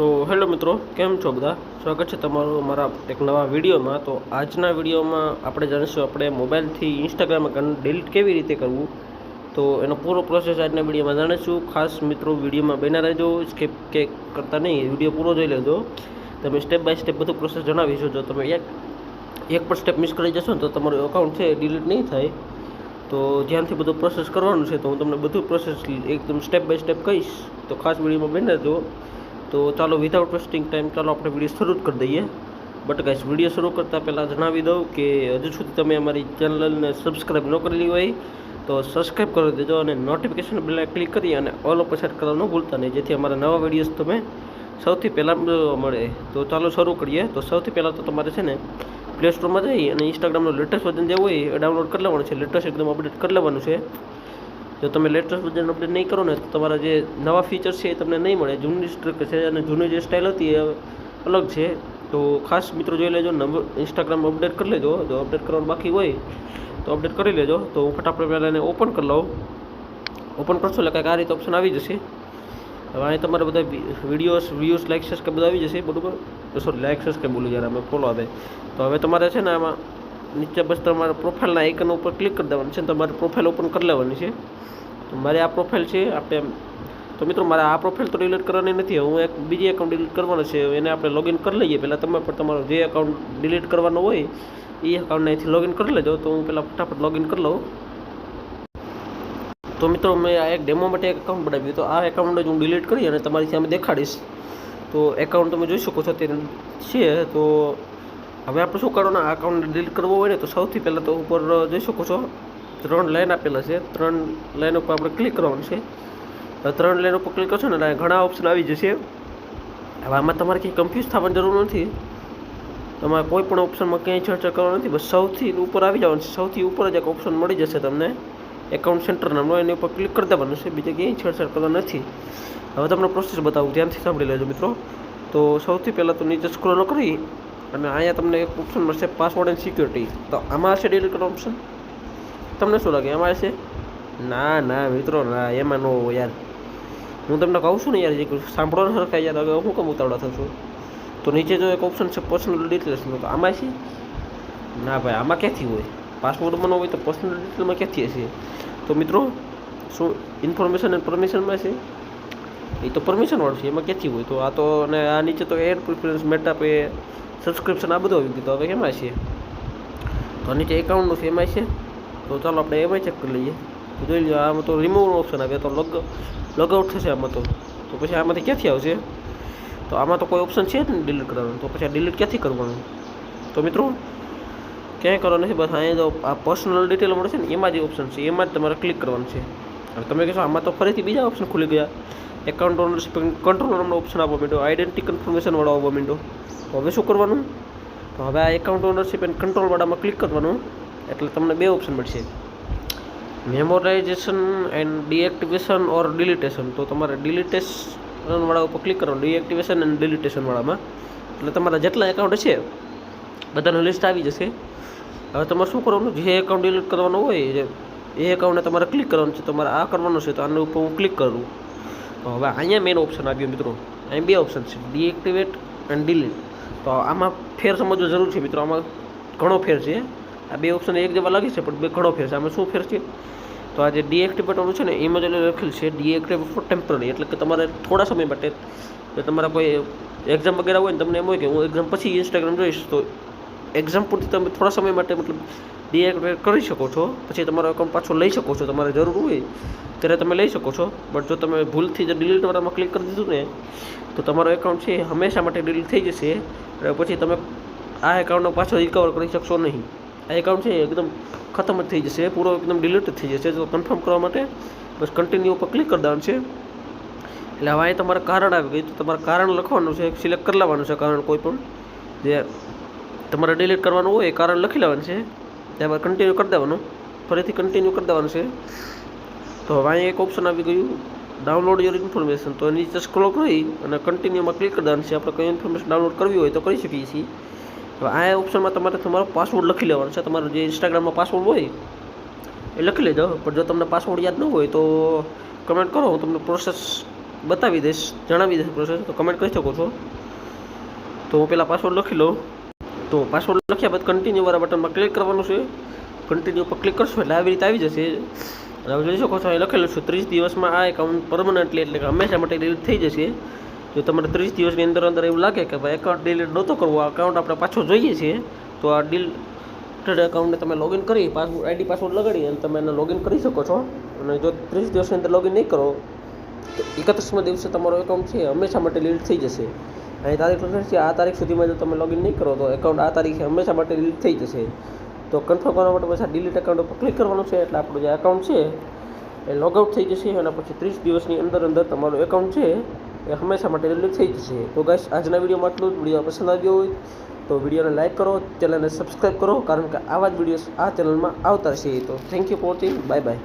તો હેલો મિત્રો, કેમ છો બધા? સ્વાગત છે તમારું મારા એક નવા વિડીયોમાં. તો આજના વિડીયોમાં આપણે જાણીશું આપણે મોબાઈલથી ઇન્સ્ટાગ્રામ એકાઉન્ટ ડિલીટ કેવી રીતે કરવું? તો એનો પૂરો પ્રોસેસ આજના વિડીયોમાં જાણીશું. ખાસ મિત્રો, વિડીયોમાં બના રહેજો સ્કેપ કે કરતા નહીં, વીડિયો પૂરો જોઈ લેજો. તમે સ્ટેપ બાય સ્ટેપ બધું પ્રોસેસ જણાવીશું. જો તમે એક એક પણ સ્ટેપ મિસ કરી જશો ને, તો તમારું એકાઉન્ટ છે ડિલીટ નહીં થાય. તો ધ્યાનથી બધું પ્રોસેસ કરવાનું છે. તો હું તમને બધું પ્રોસેસ એકદમ સ્ટેપ બાય સ્ટેપ કહીશ. તો ખાસ વિડીયોમાં બની રહેજો. તો ચાલો વિધાઉટ વેસ્ટિંગ ટાઈમ ચાલો આપણે વીડિયો શરૂ જ કરી દઈએ. બટ ગાઈસ વીડિયો શરૂ કરતાં પહેલાં જણાવી દઉં કે હજુ સુધી તમે અમારી ચેનલને સબસ્ક્રાઈબ ન કરેલી હોય, તો સબસ્ક્રાઈબ કરી દેજો અને નોટિફિકેશન બેલ ક્લિક કરી અને ઓલ ઉપર સેટ કરવાનું ભૂલતા નહીં, જેથી અમારા નવા વિડીયોઝ તમે સૌથી પહેલાં મળે. તો ચાલો શરૂ કરીએ. તો સૌથી પહેલાં તો તમારે છે ને પ્લે સ્ટોરમાં જઈ અને ઇન્સ્ટાગ્રામનું લેટેસ્ટ વર્ઝન જે હોય એ ડાઉનલોડ કરી લેવાનું છે. લેટેસ્ટ એકદમ અપડેટ કરી લેવાનું છે. જો તમે લેટેસ્ટ વર્ઝન અપડેટ નહીં કરો ને, તો તમારા જે નવા ફીચર્સ છે એ તમને નહીં મળે. જૂની સ્ટ્રક છે અને જૂની જે સ્ટાઇલ હતી એ અલગ છે. તો ખાસ મિત્રો જોઈ લેજો નંબર ઇન્સ્ટાગ્રામ અપડેટ કરી લેજો. જો અપડેટ કરવાનું બાકી હોય, તો અપડેટ કરી લેજો. તો હું ફટાફટ પહેલાં એને ઓપન કરી લઉં. ઓપન કરશો એટલે કાંઈક આ રીતે ઓપ્શન આવી જશે. હવે અહીં તમારે બધા વિડીયોઝ વ્યૂઝ લાઇક સબસ્ક્રાઈબ બધા આવી જશે, બરાબર? સોરી લાઇક સબસ્ક્રાઈબ બોલું જ્યારે અમે ફોલો આવે. તો હવે તમારે છે ને આમાં નીચે બસ તમારા પ્રોફાઇલના આઇકન ઉપર ક્લિક કરી દેવાનું છે તમારે પ્રોફાઇલ ઓપન કરી લેવાની છે. તો મારી આ પ્રોફાઇલ છે આપણે તો મિત્રો, મારે આ પ્રોફાઇલ તો ડિલીટ કરવાની નથી. હું એક બીજી એકાઉન્ટ ડિલીટ કરવાનો છે. એને આપણે લોગિન કરી લઈએ. પહેલાં તમે પણ તમારો જે એકાઉન્ટ ડિલીટ કરવાનો હોય એ એકાઉન્ટને અહીંથી લોગિન કરી લેજો. તો હું પહેલાં ફટાફટ લોગિન કરી લઉં. તો મિત્રો, મેં આ એક ડેમો માટે એક એકાઉન્ટ બનાવ્યું. તો આ એકાઉન્ટ જ હું ડિલીટ કરી અને તમારી સામે દેખાડીશ. તો એકાઉન્ટ તમે જોઈ શકો છો તે છે. તો હવે આપણે શું કરવાનું? આ એકાઉન્ટ ડિલીટ કરવો હોય ને તો સૌથી પહેલાં તો ઉપર જોઈ શકો છો. ત્રણ લાઈન આપેલા છે. ત્રણ લાઈન ઉપર આપણે ક્લિક કરવાનું છે. ત્રણ લાઈન ઉપર ક્લિક કરશો ને ઘણા ઓપ્શન આવી જશે. હવે આમાં તમારે કંઈ કન્ફ્યુઝ થવાની જરૂર નથી. તમારે કોઈ પણ ઓપ્શનમાં ક્યાંય ચર્ચા કરવાની નથી. બસ સૌથી ઉપર આવી જવાનું છે. સૌથી ઉપર જ એક ઓપ્શન મળી જશે તમને. એકાઉન્ટ સેન્ટર નામનો. એની ઉપર ક્લિક કરી દેવાનું છે. બીજે ક્યાંય છેડછાડ કરવા નથી. હવે તમને પ્રોસેસ બતાવું. ધ્યાનથી સાંભળી લેજો મિત્રો. તો સૌથી પહેલાં તો નીચે સ્ક્રોલ કરી. અને અહીંયા તમને એક ઓપ્શન મળશે પાસવર્ડ એન્ડ સિક્યુરિટી તો આમાં હશે ડિલીટ ઓપ્શન તમને શું લાગે? એમાં હશે? ના ના, મિત્રો, ના, એમાં નો યાર. હું તમને કહું છું ને યાર, જે સાંભળો ને સરખા યાર, હવે હું કેમ ઉતાવળા થશું તો નીચે જો એક ઓપ્શન છે પર્સનલ ડિટેલ્સનો તો આમાં છે ના ભાઈ, આમાં ક્યાંથી હોય? પાસવર્ડમાં ન હોય તો પર્સનલ ડિટેલમાં ક્યાંથી હશે? તો મિત્રો, શું ઇન્ફોર્મેશન એન્ડ પરમિશનમાં છે એ તો પરમિશનવાળું છે, એમાં ક્યાંથી હોય? તો આ તો, અને આ નીચે તો ad preference Meta pay subscription આ બધું આવી ગયું. તો હવે કેમાં છે? તો નીચે એકાઉન્ટનું છે, એમાં છે? તો ચાલો આપણે એમાં ચેક કરી લઈએ. તો જોઈ લો આમાં તો રિમૂવનો ઓપ્શન આવે, તો લોગ લોગઆઉટ થશે આમાં તો. તો પછી આમાંથી ક્યાંથી આવશે? તો આમાં તો કોઈ ઓપ્શન છે જ ને ડિલીટ કરવાનું. તો પછી આ ડિલીટ ક્યાંથી કરવાનું? તો મિત્રો, ક્યાંય કરવાનું નથી, બસ અહીંયા જો આ પર્સનલ ડિટેલ મળે છે ને, એમાં જે ઓપ્શન છે. એમાં જ તમારે ક્લિક કરવાનું છે. હવે તમે કહેશો, આમાં તો ફરીથી બીજા ઓપ્શન ખુલી ગયા. એકાઉન્ટ ઓનરશિપ કંટ્રોલ નામનો ઓપ્શન આપવા માંડ્યો આઈડેન્ટિટી કન્ફર્મેશનવાળો આવવા માંડ્યો હવે શું કરવાનું? તો હવે આ એકાઉન્ટ ઓનરશિપ એન્ડ કંટ્રોલવાળામાં ક્લિક કરવાનું. એટલે તમને બે ઓપ્શન મળશે. મેમોરાઇઝેશન એન્ડ ડીએક્ટિવેશન ઓર ડિલિટેશન તો તમારે ડિલિટેશનવાળા ઉપર ક્લિક કરવાનું. ડીએક્ટિવેશન એન્ડ ડિલિટેશનવાળામાં એટલે તમારા જેટલા એકાઉન્ટ છે બધાનું લિસ્ટ આવી જશે. હવે તમારે શું કરવાનું? જે એકાઉન્ટ ડિલીટ કરવાનું હોય, એ એકાઉન્ટને તમારે ક્લિક કરવાનું છે. તમારે આ કરવાનું છે, તો આના ઉપર હું ક્લિક કરું. તો હવે અહીંયા મેઇન ઓપ્શન આવ્યો મિત્રો. અહીં બે ઓપ્શન છે. ડીએક્ટિવેટ એન્ડ ડિલીટ તો આમાં ફેર સમજવો જરૂર છે મિત્રો. આમાં ઘણો ફેર છે. આ બે ઓપ્શન એક જેવા લાગે છે, પણ બે ઘણો ફેર છે. આમાં શું ફેર છે? તો આ જે ડીએક્ટિવેટ વાળું છે ને, એમાં જે લખેલું છે ડીએક્ટિવેટ ફોર ટેમ્પરરી એટલે કે તમારે થોડા સમય માટે તમારા કોઈ એક્ઝામ વગેરે હોય ને, તમને એમ હોય કે હું એક્ઝામ પછી ઇન્સ્ટાગ્રામ જોઈશ, તો એક્ઝામ પૂરતી તમે થોડા સમય માટે મતલબ ડીએક્ટિવેટ કરી શકો છો. પછી તમારો એકાઉન્ટ પાછો લઈ શકો છો, તમારે જરૂર હોય ત્યારે તમે લઈ શકો છો. બટ જો તમે ભૂલથી જો ડિલીટ વાળામાં ક્લિક કરી દીધું ને, તો તમારો એકાઉન્ટ છે હંમેશા માટે ડિલીટ થઈ જશે. અને પછી તમે આ એકાઉન્ટનો પાછો રિકવર કરી શકશો નહીં. આ એકાઉન્ટ છે એકદમ ખતમ જ થઈ જશે, પૂરો એકદમ ડિલીટ થઈ જશે. તો કન્ફર્મ કરવા માટે બસ કન્ટિન્યુ ઉપર ક્લિક કરી દેવાનું છે. એટલે હવે તમારે કારણ આવી ગયું તો તમારે કારણ લખવાનું છે સિલેક્ટ કરી લેવાનું છે કારણ કોઈ પણ. જે તમારે ડિલીટ કરવાનું હોય એ કારણ લખી લેવાનું છે. ત્યારબાદ કન્ટિન્યુ કરી દેવાનું. ફરીથી કન્ટિન્યુ કરી દેવાનું છે. તો હવે અહીં એક ઓપ્શન આવી ગયું. ડાઉનલોડ યોર ઇન્ફોર્મેશન તો નીચે સ્ક્રોલ કરી અને કન્ટિન્યુમાં ક્લિક કરી દેવાનું છે. આપણે કઈ ઇન્ફોર્મેશન ડાઉનલોડ કરવી હોય તો કરી શકીએ છીએ. આ ઓપ્શનમાં તમારે તમારો પાસવર્ડ લખી લેવાનો છે. તમારો જે ઇન્સ્ટાગ્રામમાં પાસવર્ડ હોય, એ લખી લેજો. પણ જો તમને પાસવર્ડ યાદ ન હોય તો કમેન્ટ કરો. હું તમને પ્રોસેસ બતાવી દઈશ. જણાવી દઈશ પ્રોસેસ તો કમેન્ટ કરી શકો છો. તો હું પહેલાં પાસવર્ડ લખી લઉં. તો પાસવર્ડ લખ્યા બાદ કન્ટિન્યુ વાળા બટનમાં ક્લિક કરવાનું છે. કન્ટિન્યુ પર ક્લિક કરશો એટલે આવી રીતે આવી જશે. હવે જોઈ શકો છો, અહીં લખેલું છે, ત્રીસ દિવસમાં આ એકાઉન્ટ પરમનન્ટલી એટલે કે હંમેશા માટે ડિલીટ થઈ જશે. જો તમારે ત્રીસ દિવસની અંદર અંદર એવું લાગે કે ભાઈ એકાઉન્ટ ડિલીટ નહોતો કરવો, આ એકાઉન્ટ આપણે પાછો જોઈએ છીએ, તો આ ડીલ એકાઉન્ટને તમે લોગિન કરી પાસવર્ડ આઈડી પાસવર્ડ લગાડી અને તમે એને લોગિન કરી શકો છો. અને જો ત્રીસ દિવસની અંદર લોગિન નહીં કરો, તો એકત્રીસમાં દિવસે તમારો એકાઉન્ટ છે હંમેશા માટે ડિલીટ થઈ જશે. અહીં તારીખ લખેલી છે. આ તારીખ સુધીમાં જો તમે લોગિન નહીં કરો તો એકાઉન્ટ આ તારીખે હંમેશા માટે ડિલીટ થઈ જશે. તો કન્ફર્મ કરવા માટે પછી ડિલીટ એકાઉન્ટ ઉપર ક્લિક કરવાનું છે. એટલે આપણું જે એકાઉન્ટ છે, એ લોગઆઉટ થઈ જશે અને પછી ત્રીસ દિવસની અંદર અંદર તમારું એકાઉન્ટ છે, એ હંમેશા માટે ડિલીટ થઈ જશે. તો ગાઈશ આજના વિડીયોમાં આટલું જ. વીડિયો પસંદ આવ્યો હોય તો વિડીયોને લાઇક કરો ચેનલને સબસ્ક્રાઈબ કરો, કારણ કે આવા જ વિડીયોઝ આ ચેનલમાં આવતા રહેશે. તો thank you for watching bye bye